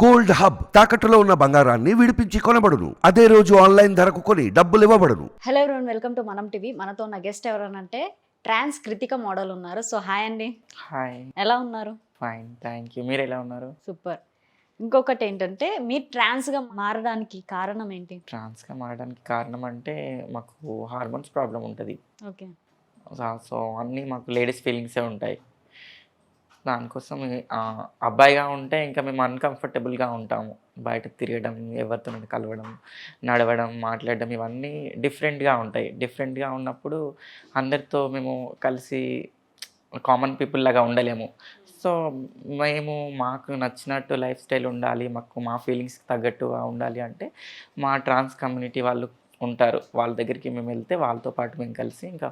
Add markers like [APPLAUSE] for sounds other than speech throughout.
Gold hub తాకట్టులో ఉన్న బంగారాన్ని విడిపించి కొనబడును. అదే రోజు ఆన్లైన్ ధరకు కొని డబ్బులు ఇవ్వబడును. Hello everyone welcome to Manam TV. మనతో ఉన్న గెస్ట్ ఎవరనంటే ట్రాన్స్ కృతిక మోడల్ ఉన్నారు సో హాయ్ అండి. హాయ్. ఎలా ఉన్నారు? Fine thank you. మీరు ఎలా ఉన్నారు? సూపర్. ఇంకొకటి ఏంటంటే మీరు ట్రాన్స్గా మారడానికి కారణం ఏంటి? ట్రాన్స్గా మారడానికి కారణం అంటే మాకు హార్మోన్స్ ప్రాబ్లం ఉంటుంది. ఓకే. సో అన్నీ మాకు లేడీస్ ఫీలింగ్సే ఉంటాయి. దానికోసం అబ్బాయిగా ఉంటే ఇంకా మేము అన్కంఫర్టబుల్గా ఉంటాము. బయట తిరగడం ఎవరితో కలవడం నడవడం మాట్లాడడం ఇవన్నీ డిఫరెంట్గా ఉంటాయి. డిఫరెంట్గా ఉన్నప్పుడు అందరితో మేము కలిసి కామన్ పీపుల్ లాగా ఉండలేము. సో మేము మాకు నచ్చినట్టు లైఫ్ స్టైల్ ఉండాలి మాకు మా ఫీలింగ్స్కి తగ్గట్టుగా ఉండాలి అంటే మా ట్రాన్స్ కమ్యూనిటీ వాళ్ళు ఉంటారు. వాళ్ళ దగ్గరికి మేము వెళ్తే వాళ్ళతో పాటు మేము కలిసి ఇంకా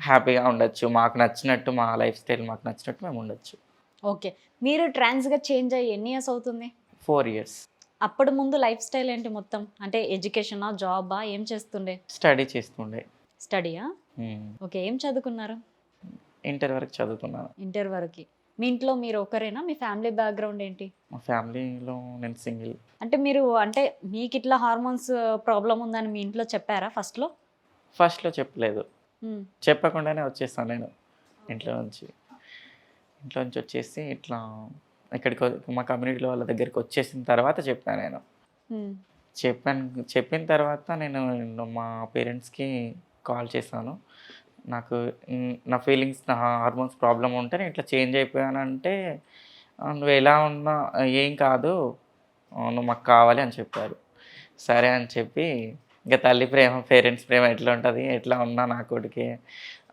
హ్యాపీగా ఉండొచ్చు. మాకు నచ్చినట్టు మా లైఫ్ స్టైల్ మాకు నచ్చినట్టు మేము ఉండొచ్చు. ఓకే. మీరు ట్రాన్స్గా చేంజ్ అయ్యి ఎన్ని ఇయర్స్ అవుతుంది? Four years. అప్పటి ముందు లైఫ్ స్టైల్ ఏంటి మొత్తం? అంటే ఎడ్యుకేషనా జాబా? ఏం చేస్తుండే? స్టడీ చేస్తుండే. స్టడీయా? ఓకే. ఏం చదువుకున్నారు? ఇంటర్ వరకు చదువుతున్నాను ఇంటర్ వరకు. మీ ఇంట్లో మీరు ఒకరేనా? మీ ఫ్యామిలీ బ్యాక్గ్రౌండ్ ఏంటి? మా ఫ్యామిలీలో నేను సింగిల్. అంటే మీరు అంటే మీకు ఇట్లా హార్మోన్స్ ప్రాబ్లం ఉందని మీ ఇంట్లో చెప్పారా ఫస్ట్లో? ఫస్ట్లో చెప్పలేదు. చెప్పకుండానే వచ్చేస్తాను నేను ఇంట్లో నుంచి. ఇంట్లో నుంచి వచ్చేసి ఇట్లా ఇక్కడికి మా కమ్యూనిటీలో వాళ్ళ దగ్గరికి వచ్చేసిన తర్వాత చెప్పాను నేను. చెప్పాను చెప్పిన తర్వాత నేను మా పేరెంట్స్కి కాల్ చేశాను. నాకు నా ఫీలింగ్స్ నా హార్మోన్స్ ప్రాబ్లం ఉంటే నేను ఇట్లా చేంజ్ అయిపోయానంటే "ఆ, నువ్వు ఎలా ఉన్నా ఏం కాదు నువ్వు మాకు కావాలి అని చెప్పారు. సరే అని చెప్పి ఇంకా తల్లి ప్రేమ పేరెంట్స్ ప్రేమ ఎట్లా ఉంటుంది? ఎట్లా ఉన్నా నా కొడుకే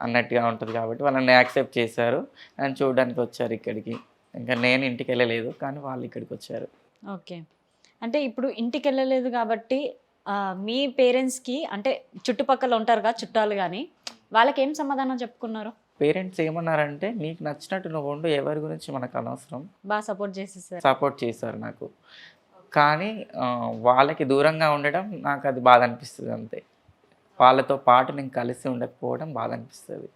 అన్నట్టుగా ఉంటుంది కాబట్టి వాళ్ళని యాక్సెప్ట్ చేశారు. అని చూడడానికి వచ్చారు ఇక్కడికి. ఇంకా నేను ఇంటికి వెళ్ళలేదు కానీ వాళ్ళు ఇక్కడికి వచ్చారు. ఓకే. అంటే ఇప్పుడు ఇంటికి వెళ్ళలేదు కాబట్టి మీ పేరెంట్స్కి అంటే చుట్టుపక్కల ఉంటారు కదా చుట్టాలు కానీ వాళ్ళకి ఏం సమాధానం చెప్పుకున్నారు? పేరెంట్స్ ఏమన్నారంటే నీకు నచ్చినట్టు నువ్వు ఉండు ఎవరి గురించి మనకు అనవసరం. బాగా సపోర్ట్ చేసేసారు. సపోర్ట్ చేశారు నాకు. కానీ వాళ్ళకి దూరంగా ఉండడం నాకు అది బాధ అనిపిస్తుంది అంతే. వాళ్ళతో పాటు నేను కలిసి ఉండకపోవడం బాధ అనిపిస్తుంది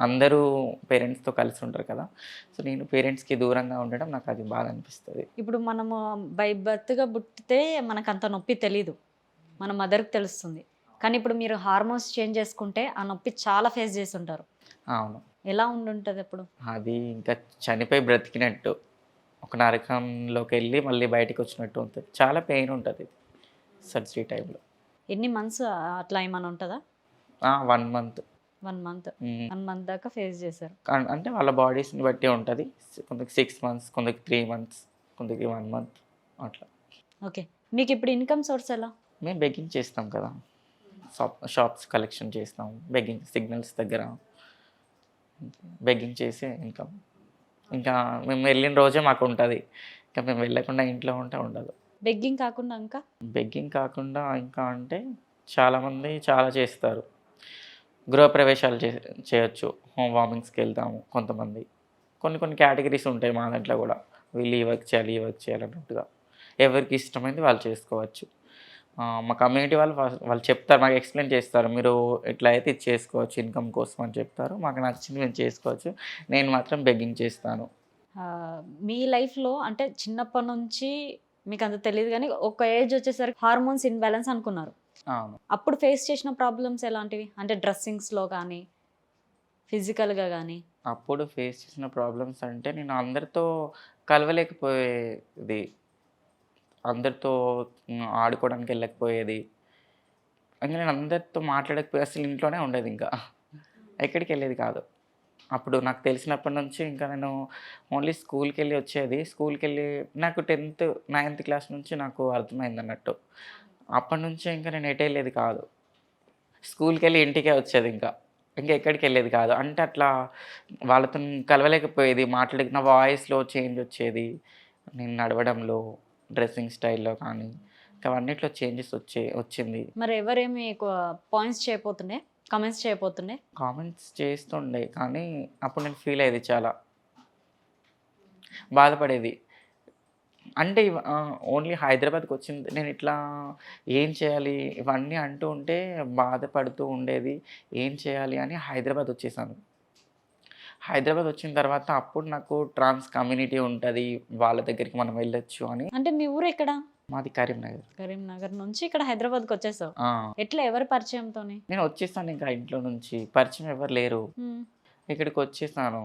అందరూ పేరెంట్స్తో కలిసి ఉంటారు కదా. సో నేను పేరెంట్స్కి దూరంగా ఉండడం నాకు అది బాధ అనిపిస్తుంది ఇప్పుడు మనము బై బర్త్గా పుట్టితే మనకు అంత నొప్పి తెలీదు. మన మదర్కి తెలుస్తుంది. కానీ ఇప్పుడు మీరు హార్మోన్స్ చేంజ్ చేసుకుంటే ఆ నొప్పి చాలా ఫేస్ చేసి ఉంటారు. అవును. ఎలా ఉండుంటుంది అప్పుడు? అది ఇంకా చనిపోయి బ్రతికినట్టు. ఒక నరకంలోకి వెళ్ళి మళ్ళీ బయటికి వచ్చినట్టు ఉంటుంది. చాలా పెయిన్ ఉంటుంది సర్జరీ టైంలో. ఎన్ని మంత్స్ అట్లా ఏమైనా ఉంటుందా? One month. One month. One month దాకా ఫేస్ చేశారు. అంటే వాళ్ళ బాడీస్ని బట్టి ఉంటుంది. కొందరికి సిక్స్ మంత్స్ కొందరికి త్రీ మంత్స్ కొందరికి వన్ మంత్ అట్లా. ఓకే. మీకు ఇప్పుడు ఇన్కమ్ సోర్స్ ఎలా? మేము బెగ్గింగ్ చేస్తాం కదా. షాప్ షాప్స్ కలెక్షన్ చేస్తాం. బెగ్గింగ్ సిగ్నల్స్ దగ్గర. బెగ్గింగ్ చేసే ఇన్కమ్ ఇంకా మేము వెళ్ళిన రోజే మాకు ఉంటుంది. ఇంకా మేము వెళ్ళకుండా ఇంట్లో ఉంటే ఉండదు. బెగ్గింగ్ కాకుండా ఇంకా? బెగ్గింగ్ కాకుండా ఇంకా అంటే చాలామంది చాలా చేస్తారు. గృహప్రవేశాలు చే చేయొచ్చు. హోమ్ వార్మింగ్స్కి వెళ్తాము కొంతమంది. కొన్ని కొన్ని కేటగిరీస్ ఉంటాయి మా దాంట్లో కూడా. వీళ్ళు ఈ వర్క్ చేయాలి ఈ వర్క్ చేయాలి అన్నట్టుగా. ఎవరికి ఇష్టమైంది వాళ్ళు చేసుకోవచ్చు. మా కమ్యూనిటీ వాళ్ళు వాళ్ళు చెప్తారు మాకు ఎక్స్ప్లెయిన్ చేస్తారు. మీరు ఎట్లా అయితే ఇది చేసుకోవచ్చు ఇన్కమ్ కోసం అని చెప్తారు. మాకు నచ్చింది మేము చేసుకోవచ్చు. నేను మాత్రం బెగ్గింగ్ చేస్తాను. మీ లైఫ్లో అంటే చిన్నప్పటి నుంచి మీకు అంత తెలియదు కానీ ఒక ఏజ్ వచ్చేసరికి హార్మోన్స్ ఇన్బ్యాలెన్స్ అనుకున్నారు. అప్పుడు ఫేస్ చేసిన ప్రాబ్లమ్స్ ఎలాంటివి? అంటే డ్రెస్సింగ్స్లో కానీ ఫిజికల్గా కానీ? అప్పుడు ఫేస్ చేసిన ప్రాబ్లమ్స్ అంటే నేను అందరితో కలవలేకపోయేది. అందరితో ఆడుకోవడానికి వెళ్ళకపోయేది. ఇంకా నేను అందరితో మాట్లాడకపోయి అసలు ఇంట్లోనే ఉండేది ఇంకా. ఎక్కడికి వెళ్ళేది కాదు. అప్పుడు నాకు తెలిసినప్పటి నుంచి ఇంకా నేను ఓన్లీ స్కూల్కి వెళ్ళి వచ్చేది. స్కూల్కి వెళ్ళి నాకు టెన్త్ నైన్త్ క్లాస్ నుంచి నాకు అర్థమైంది అన్నట్టు. అప్పటి నుంచి ఇంకా నేను ఎటు వెళ్ళేది కాదు. స్కూల్కి వెళ్ళి ఇంటికే వచ్చేది ఇంకా. ఇంకా ఎక్కడికి వెళ్ళేది కాదు. అంటే అట్లా వాళ్ళతో కలవలేకపోయేది. మాట్లాడే నా వాయిస్లో చేంజ్ వచ్చేది. నేను నడవడంలో. డ్రెస్సింగ్ స్టైల్లో కానీ అవన్నిట్లో చేంజెస్ వచ్చే వచ్చింది. మరి ఎవరేమి పాయింట్స్ చేయబోతుండే? కమెంట్స్ చేయబోతుండే? కామెంట్స్ చేస్తుండే కానీ అప్పుడు నేను ఫీల్ అయ్యేది చాలా. బాధపడేది. అంటే ఓన్లీ హైదరాబాద్కి వచ్చింది నేను ఇట్లా ఏం చేయాలి ఇవన్నీ అంటూ ఉంటే బాధపడుతూ ఉండేది ఏం చేయాలి అని హైదరాబాద్ వచ్చేసాను. హైదరాబాద్ వచ్చిన తర్వాత అప్పుడు నాకు ట్రాన్స్ కమ్యూనిటీ ఉంటుంది వాళ్ళ దగ్గరికి మనం వెళ్ళొచ్చు అని. అంటే మీ ఊరు ఎక్కడ? మాది కరీంనగర్. కరీంనగర్ నుంచి ఇక్కడ హైదరాబాద్కి వచ్చేసావు. ఎట్లా ఎవరి పరిచయంతోని నేను వచ్చేసాను ఇంకా ఇంట్లో నుంచి. పరిచయం ఎవరు లేరు. ఇక్కడికి వచ్చేసాను.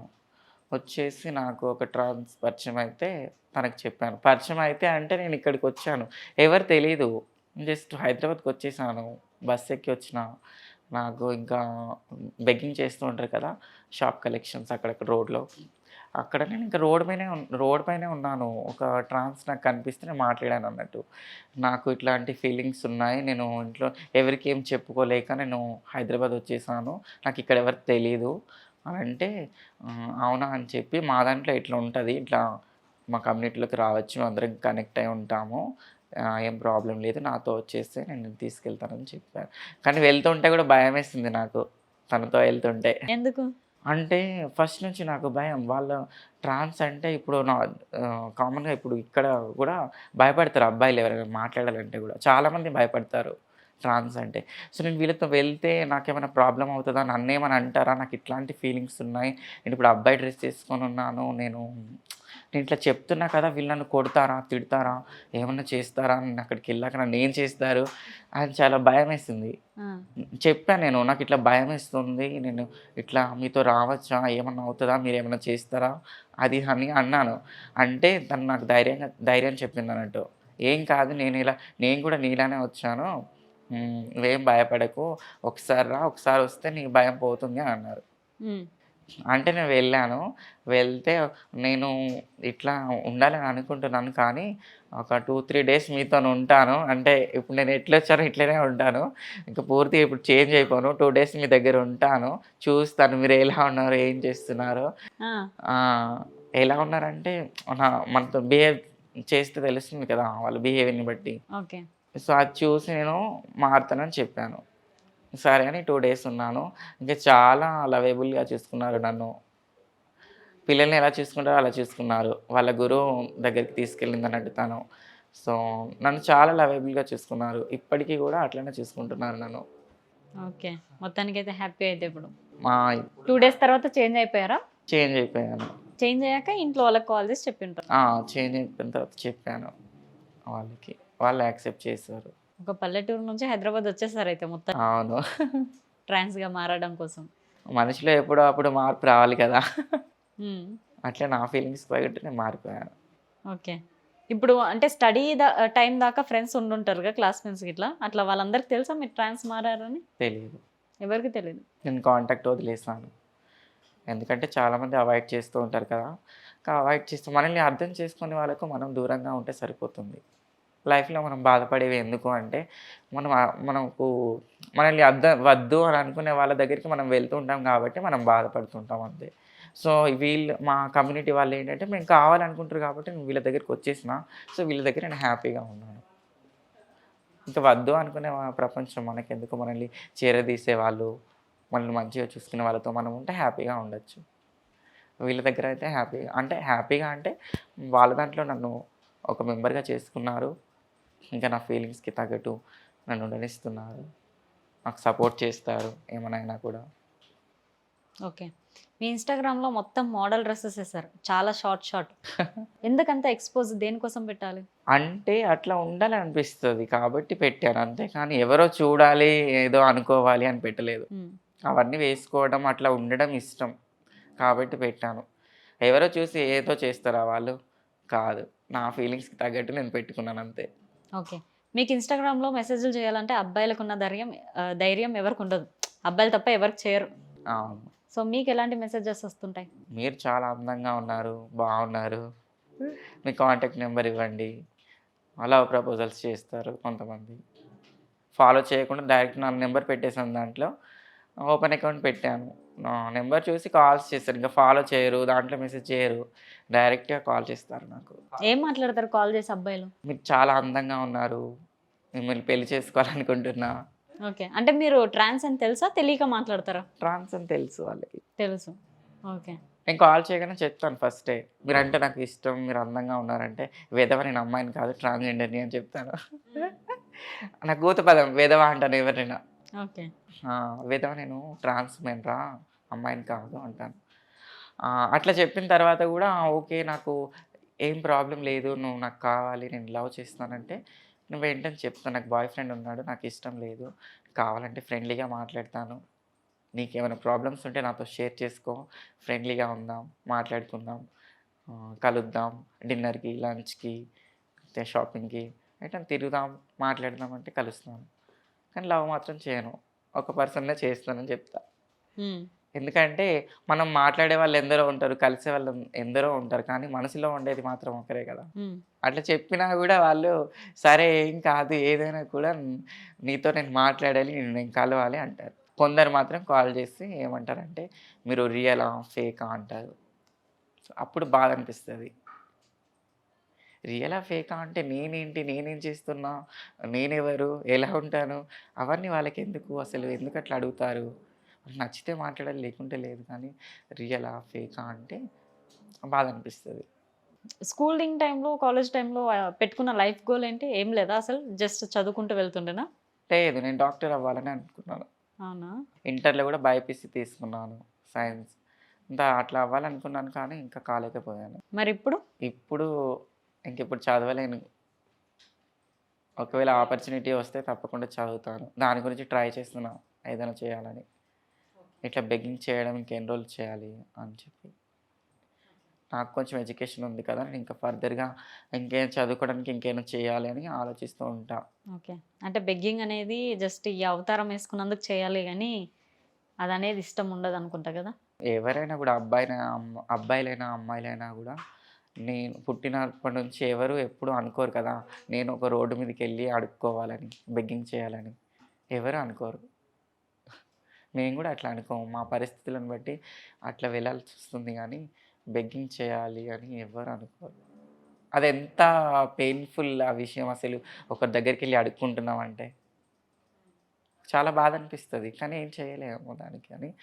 వచ్చేసి నాకు ఒక ట్రాన్స్ పరిచయం అయితే తనకు చెప్పాను. పరిచయం అయితే అంటే నేను ఇక్కడికి వచ్చాను. ఎవరు తెలీదు. జస్ట్ హైదరాబాద్కి వచ్చేసాను. బస్ ఎక్కి వచ్చిన. నాకు ఇంకా బెగ్గింగ్ చేస్తూ ఉంటారు కదా షాప్ కలెక్షన్స్ అక్కడక్కడ రోడ్లో. అక్కడ నేను ఇంకా రోడ్ పైనే రోడ్ పైనే ఉన్నాను. ఒక ట్రాన్స్ నాకు కనిపిస్తే నేను మాట్లాడాను అన్నట్టు. నాకు ఇట్లాంటి ఫీలింగ్స్ ఉన్నాయి. నేను ఇంట్లో ఎవరికి ఏం చెప్పుకోలేక నేను హైదరాబాద్ వచ్చేసాను. నాకు ఇక్కడ ఎవరికి తెలియదు అని అంటే అవునా అని చెప్పి మా దాంట్లో ఇట్లా ఉంటుంది. ఇట్లా మా కమ్యూనిటీలోకి రావచ్చు. అందరం కనెక్ట్ అయి ఉంటాము. ఏం ప్రాబ్లం లేదు నాతో వచ్చేస్తే నేను తీసుకెళ్తానని చెప్పాను కానీ వెళ్తుంటే కూడా భయం వేస్తుంది నాకు తనతో వెళ్తుంటే. ఎందుకు? అంటే ఫస్ట్ నుంచి నాకు భయం వాళ్ళ ట్రాన్స్ అంటే ఇప్పుడు నా కామన్గా ఇప్పుడు ఇక్కడ కూడా భయపడతారు అబ్బాయిలు ఎవరైనా మాట్లాడాలంటే కూడా. చాలామంది భయపడతారు ట్రాన్స్ అంటే. సో నేను వీళ్ళతో వెళ్తే నాకేమైనా ప్రాబ్లం అవుతుందా నన్ను ఏమైనా అంటారా? నాకు ఇట్లాంటి ఫీలింగ్స్ ఉన్నాయి. నేను ఇప్పుడు అబ్బాయి డ్రెస్ చేసుకొని ఉన్నాను నేను నేను ఇట్లా చెప్తున్నా కదా వీళ్ళు నన్ను కొడతారా తిడతారా ఏమన్నా చేస్తారా నేను అక్కడికి వెళ్ళాక నన్ను ఏం చేస్తారు అని చాలా భయం వేసింది చెప్పాను నేను నాకు ఇట్లా భయం వేస్తుంది నేను ఇట్లా మీతో రావచ్చా ఏమన్నా అవుతుందా మీరు ఏమైనా చేస్తారా అది అని అన్నాను. అంటే తను నాకు ధైర్యంగా ధైర్యం చెప్పింది అన్నట్టు. ఏం కాదు నేను ఇలా నేను కూడా నీలానే వచ్చాను. నువ్వేం భయపడకు ఒకసారి రా ఒకసారి వస్తే నీ భయం పోతుంది అని అన్నారు. అంటే నేను వెళ్ళాను. వెళ్తే నేను ఇట్లా ఉండాలని అనుకుంటున్నాను కానీ ఒక టూ త్రీ డేస్ మీతో ఉంటాను. అంటే ఇప్పుడు నేను ఎట్లా వచ్చానో ఇట్లనే ఉంటాను. ఇంకా పూర్తిగా ఇప్పుడు చేంజ్ అయిపోను. టూ డేస్ మీ దగ్గర ఉంటాను. చూస్తాను మీరు ఎలా ఉన్నారు ఏం చేస్తున్నారు. ఎలా ఉన్నారంటే మన మనతో బిహేవ్ చేస్తే తెలుస్తుంది కదా వాళ్ళ బిహేవియర్ని బట్టి. ఓకే. సో అది చూసి నేను మారుతానని చెప్పాను. సరే అని టూ డేస్ ఉన్నాను. ఇంకా చాలా లవేబుల్గా చూసుకున్నారు నన్ను. పిల్లల్ని ఎలా చూసుకుంటారో అలా చూసుకున్నారు. వాళ్ళ గురువు దగ్గరికి తీసుకెళ్ళింది అన్నట్టు తను సో నన్ను చాలా లవేబుల్గా చూసుకున్నారు. ఇప్పటికీ కూడా అట్లనే చూసుకుంటున్నారు నన్ను. ఓకే. మొత్తానికి అయితే హ్యాపీ అయితే ఇప్పుడు. మా టూ డేస్ తర్వాత చేంజ్ అయిపోయారా? చేంజ్ అయిపోయాను. చేంజ్ అయ్యాక ఇంట్లో వాళ్ళకి కాల్ చేసి చెప్పింటారు చేంజ్ అయిపోయిన తర్వాత చెప్పాను వాళ్ళకి. వాళ్ళు యాక్సెప్ట్ చేశారు. ఒక పల్లెటూరు నుంచి హైదరాబాద్ వచ్చేసారు అయితే మొత్తం అవును. ట్రాన్స్గా మారడం కోసం. మనిషిలో ఎప్పుడో అప్పుడు మార్పు రావాలి కదా. అట్లా నా ఫీలింగ్స్ పోయి నేను మారిపోయాను. ఓకే. ఇప్పుడు అంటే స్టడీ టైం దాకా ఫ్రెండ్స్ ఉండుంటారుగా క్లాస్మేట్స్ ఇట్లా అట్లా వాళ్ళందరికి తెలుసా మీరు ట్రాన్స్ మారారని? తెలియదు ఎవరికి తెలియదు నేను కాంటాక్ట్ వదిలేసాను ఎందుకంటే చాలామంది అవాయిడ్ చేస్తూ ఉంటారు కదా. అవాయిడ్ చేస్తూ మనల్ని అర్థం చేసుకునే వాళ్ళకు మనం దూరంగా ఉంటే సరిపోతుంది. లైఫ్లో మనం బాధపడేవి ఎందుకు అంటే మనం మనకు మనల్ని అర్థం వద్దు అని అనుకునే వాళ్ళ దగ్గరికి మనం వెళ్తూ ఉంటాం కాబట్టి మనం బాధపడుతుంటాం అంతే. సో వీళ్ళు మా కమ్యూనిటీ వాళ్ళు ఏంటంటే మేము కావాలనుకుంటారు కాబట్టి నేను వీళ్ళ దగ్గరికి వచ్చేసిన సో వీళ్ళ దగ్గర నేను హ్యాపీగా ఉన్నాను. ఇంకా వద్దు అనుకునే ప్రపంచం మనకెందుకు? మనల్ని చేరదీసే వాళ్ళు మనల్ని మంచిగా చూసుకునే వాళ్ళతో మనం ఉంటే హ్యాపీగా ఉండొచ్చు. వీళ్ళ దగ్గర అయితే హ్యాపీగా అంటే హ్యాపీగా అంటే వాళ్ళ దాంట్లో నన్ను ఒక మెంబర్గా చేసుకున్నారు. ఇంకా నా ఫీలింగ్స్కి తగ్గట్టు నన్ను ఉండనిస్తున్నారు నాకు సపోర్ట్ చేస్తారు ఏమైనా కూడా. ఓకే. మీ ఇన్స్టాగ్రామ్లో మొత్తం మోడల్ డ్రెస్సెస్ వేస్తారు చాలా షార్ట్ షార్ట్ [LAUGHS] ఎందుకంత ఎక్స్పోజ్ దేనికోసం పెట్టాలి? అంటే అట్లా ఉండాలనిపిస్తుంది. కాబట్టి పెట్టాను. అంతేకాని ఎవరో చూడాలి ఏదో అనుకోవాలి అని పెట్టలేదు. అవన్నీ వేసుకోవడం అట్లా ఉండడం ఇష్టం. కాబట్టి పెట్టాను. ఎవరో చూసి ఏదో చేస్తారా వాళ్ళు? కాదు. నా ఫీలింగ్స్కి తగ్గట్టు నేను పెట్టుకున్నాను అంతే. ఓకే. మీకు ఇన్స్టాగ్రామ్లో మెసేజ్లు చేయాలంటే అబ్బాయిలకు ఉన్న ధైర్యం ధైర్యం ఎవరికి ఉండదు అబ్బాయిలు తప్ప ఎవరికి చేయరు. సో మీకు ఎలాంటి మెసేజెస్ వస్తుంటాయి? మీరు చాలా అందంగా ఉన్నారు బాగున్నారు. మీ కాంటాక్ట్ నెంబర్ ఇవ్వండి. అలా ప్రపోజల్స్ చేస్తారు కొంతమంది. ఫాలో చేయకుండా డైరెక్ట్ నా నెంబర్ పెట్టేసాను దాంట్లో. ఓపెన్ అకౌంట్ పెట్టాను. నా నెంబర్ చూసి కాల్స్ చేస్తారు. ఇంకా ఫాలో చేయరు దాంట్లో మెసేజ్ చేయరు. డైరెక్ట్గా కాల్ చేస్తారు నాకు. ఏం మాట్లాడతారు కాల్ చేసి అబ్బాయిలు? మీరు చాలా అందంగా ఉన్నారు. మిమ్మల్ని పెళ్ళి చేసుకోవాలనుకుంటున్నా. ఓకే. అంటే మీరు ట్రాన్స్ అని తెలుసా? తెలియక మాట్లాడతారా? ట్రాన్స్ అని తెలుసు వాళ్ళకి. తెలుసు. ఓకే. నేను కాల్ చేయగానే చెప్తాను ఫస్టే. మీరంటే నాకు ఇష్టం మీరు అందంగా ఉన్నారంటే. వేదవ నేను అమ్మాయిని కాదు ట్రాన్స్జెండర్ని అని చెప్తాను. నాకు గూత పదం వేదవ అంటాను ఎవరైనా ఓకే. ఆ, నేను ట్రాన్స్ మెన్ రా అమ్మాయిని కాదు అంటాను. అట్లా చెప్పిన తర్వాత కూడా ఓకే నాకు ఏం ప్రాబ్లం లేదు నువ్వు నాకు కావాలి నేను లవ్ చేస్తానంటే నువ్వు ఏంటని చెప్తాను నాకు బాయ్ ఫ్రెండ్ ఉన్నాడు నాకు ఇష్టం లేదు. కావాలంటే ఫ్రెండ్లీగా మాట్లాడతాను. నీకేమైనా ప్రాబ్లమ్స్ ఉంటే నాతో షేర్ చేసుకో. ఫ్రెండ్లీగా ఉందాం మాట్లాడుకుందాం కలుద్దాం డిన్నర్కి లంచ్కి షాపింగ్కి అయితే తిరుగుదాం మాట్లాడదాం అంటే కలుస్తాను. కానీ లవ్ మాత్రం చేయను. ఒక పర్సన్నే చేస్తానని చెప్తా. ఎందుకంటే మనం మాట్లాడే వాళ్ళు ఎందరో ఉంటారు కలిసే వాళ్ళు ఎందరో ఉంటారు కానీ మనసులో ఉండేది మాత్రం ఒకరే కదా. అట్లా చెప్పినా కూడా వాళ్ళు సరే ఏం కాదు ఏదైనా కూడా నీతో నేను మాట్లాడాలి నేను నేను కలవాలి అంటారు. కొందరు మాత్రం కాల్ చేసి ఏమంటారంటే మీరు రియలా ఫేకా? అంటారు. అప్పుడు బాధ అనిపిస్తుంది. రియలా ఫేకా అంటే నేనేంటి? నేనేం చేస్తున్నా? నేనెవరు? ఎలా ఉంటాను? అవన్నీ వాళ్ళకి ఎందుకు అసలు ఎందుకు అట్లా అడుగుతారు? నచ్చితే మాట్లాడాలి లేకుంటే లేదు. కానీ రియలా ఫేకా అంటే బాధ అనిపిస్తుంది. స్కూలింగ్ టైంలో కాలేజ్ టైంలో పెట్టుకున్న లైఫ్ గోల్ ఏంటి? ఏం లేదా అసలు? జస్ట్ చదువుకుంటూ వెళ్తుండేనా? లేదు. నేను డాక్టర్ అవ్వాలని అనుకున్నాను. అవునా? ఇంటర్లో కూడా బైపీసీ తీసుకున్నాను సైన్స్. ఇంకా అట్లా అవ్వాలనుకున్నాను కానీ ఇంకా కాలేకపోయాను. మరి ఇప్పుడు? ఇప్పుడు ఇంక ఇప్పుడు చదవలేను. ఒకవేళ ఆపర్చునిటీ వస్తే తప్పకుండా చదువుతాను. దాని గురించి ట్రై చేస్తున్నా ఏదైనా చేయాలని. ఇట్లా బెగ్గింగ్ చేయడం ఇంకెన్ని రోజులు చేయాలి అని చెప్పి. నాకు కొంచెం ఎడ్యుకేషన్ ఉంది కదా నేను ఇంకా ఫర్దర్గా ఇంకేం చదువుకోవడానికి ఇంకేమైనా చేయాలి అని ఆలోచిస్తూ ఉంటా. ఓకే. అంటే బెగ్గింగ్ అనేది జస్ట్ ఈ అవతారం వేసుకున్నందుకు చేయాలి కానీ అది అనేది ఇష్టం ఉండదు అనుకుంటా కదా? ఎవరైనా కూడా అబ్బాయినా అమ్మ అబ్బాయిలైనా అమ్మాయిలైనా కూడా నేను పుట్టినప్పటి నుంచి ఎవరు ఎప్పుడు అనుకోరు కదా నేను ఒక రోడ్డు మీదకి వెళ్ళి అడుక్కోవాలని బెగ్గింగ్ చేయాలని. ఎవరు అనుకోరు. మేము కూడా అట్లా అనుకోము. మా పరిస్థితులను బట్టి అట్లా వెళ్ళాల్సి వస్తుంది కానీ బెగ్గింగ్ చేయాలి అని ఎవరు అనుకోరు. అది ఎంత పెయిన్ఫుల్ ఆ విషయం అసలు ఒకరి దగ్గరికి వెళ్ళి అడుక్కుంటున్నాం అంటే చాలా బాధ అనిపిస్తుంది. కానీ ఏం చేయలేము దానికి అని.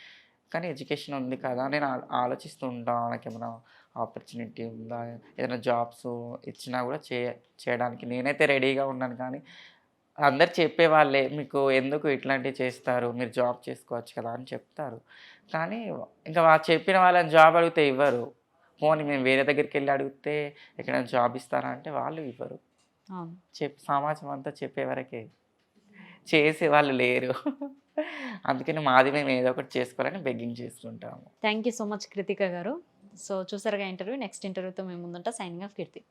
కానీ ఎడ్యుకేషన్ ఉంది కదా నేను ఆలోచిస్తూ ఉంటాను నాకు ఏమైనా ఆపర్చునిటీ ఉందా? ఏదైనా జాబ్స్ ఇచ్చినా కూడా చే చేయడానికి నేనైతే రెడీగా ఉన్నాను కానీ అందరు చెప్పేవాళ్ళే మీకు ఎందుకు ఇట్లాంటివి చేస్తారు? మీరు జాబ్ చేసుకోవచ్చు కదా అని చెప్తారు. కానీ ఇంకా వా చెప్పిన వాళ్ళని జాబ్ అడిగితే ఇవ్వరు. పోనీ మేము వేరే దగ్గరికి వెళ్ళి అడిగితే ఎక్కడైనా జాబ్ ఇస్తారా అంటే వాళ్ళు ఇవ్వరు. చెప్ సమాజం అంతా చెప్పే వరకే. చేసే వాళ్ళు లేరు. అందుకని మాది మేము ఏదో ఒకటి చేసుకోవాలని బెగ్గింగ్ చేసుకుంటాము. Thank you so much Kruthika garu. So చూసారుగా ఇంటర్వ్యూ నెక్స్ట్ ఇంటర్వ్యూతో మేము ముందుంటా. సైనింగ్ ఆఫ్ కీర్తి